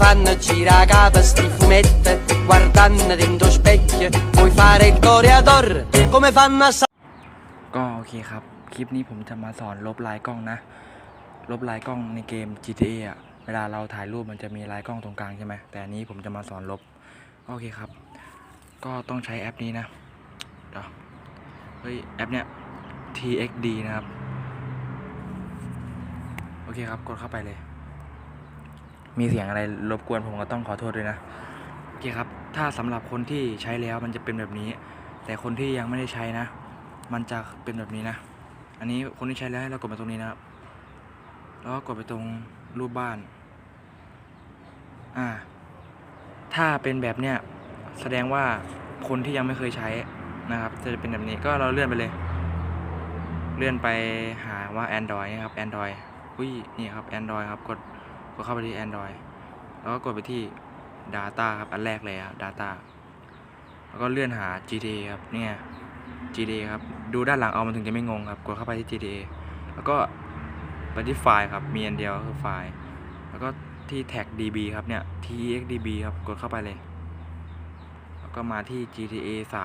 fanno girare capo sti fumetti Guardando dentro specchio Puoi fare il toreador Come fanno a sa- ก็โอเคครับ คลิปนี้ผมจะมาสอนลบลายกล้องนะ ลบลายกล้องในเกม GTA อะ เวลาเราถ่ายรูปมันจะมีลายกล้องตรงกลางใช่ไหม แต่อันนี้ผมจะมาสอนลบ โอเคครับ ก็ต้องใช้แอปนี้นะเดี๋ยวเฮ้ย แอปเนี้ย TXD นะครับ โอเคครับ กดเข้าไปเลย มีเสียงอะไรรบกวนผมก็ต้องขอโทษด้วยนะโอเคครับ ถ้าสำหรับคนที่ใช้แล้วมันจะเป็นแบบนี้ แต่คนที่ยังไม่ได้ใช้นะ มันจะเป็นแบบนี้นะ อันนี้คนที่ใช้แล้วให้เรากดไปตรงนี้นะครับ แล้วก็กดไปตรงรูปบ้าน อ่า ถ้าเป็นแบบเนี้ยแสดงว่าคนที่ยังไม่เคยใช้นะครับ จะเป็นแบบนี้ก็เราเลื่อนไปเลย เลื่อนไปหาว่า Android นะครับ Android อุ้ยนี่ครับ Android ครับกด กดเข้าไปที่ Android แล้วก็กดไปที่ Data ครับ อันแรกเลยครับ Data แล้วก็เลื่อนหา GTA ครับ เนี่ย GTA ครับ ดูด้านหลังเอามันถึงจะไม่งงครับ กดเข้าไปที่ GTA แล้วก็ไปที่ไฟล์ครับ มีอันเดียวคือไฟล์ แล้วก็ที่แท็ก DB ครับเนี่ย TXDB ครับ กดเข้าไปเลย แล้วก็มาที่ GTA 3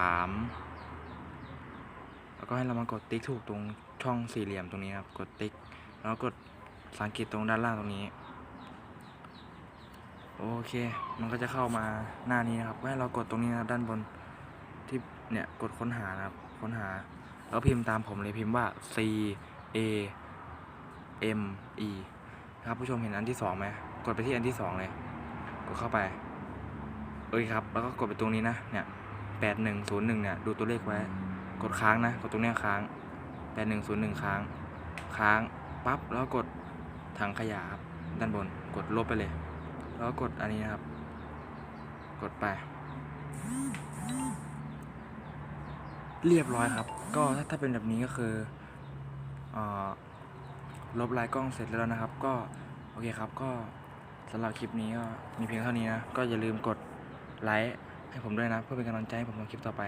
แล้วก็ให้เรามากดติ๊กถูกตรงช่องสี่เหลี่ยมตรงนี้ครับ กดติ๊ก แล้วก็กดภาษาอังกฤษตรงด้านล่างตรงนี้ โอเค มันก็จะเข้ามาหน้านี้นะครับให้เรากดตรงนี้นะครับด้านบนที่เนี่ยกดค้นหานะครับค้นหา แล้วพิมพ์ตามผมเลยพิมพ์ว่า C A M E นะครับผู้ชมเห็นอันที่สองไหมกดไปที่อันที่สองเลยกดเข้าไปเอ้ยครับ แล้วก็กดไปตรงนี้นะเนี่ยแปดหนึ่งศูนย์หนึ่งเนี่ยดูตัวเลขไว้ กดค้างนะกดตรงเนี้ยค้างแปดหนึ่งศูนย์หนึ่งค้าง ค้างปั๊บแล้วกดถังขยะครับด้านบนกดลบไปเลย แล้วกดอันนี้นะครับ กดไป เรียบร้อยครับ ก็ถ้าถ้าเป็นแบบนี้ก็คืออลบลายกล้องเสร็จแล้วนะครับ ก็โอเคครับ ก็สำหรับคลิปนี้ก็มีเพียงเท่านี้นะ ก็อย่าลืมกดไลค์ให้ผมด้วยนะ เพื่อเป็นกำลังใจให้ผมทำคลิปต่อไป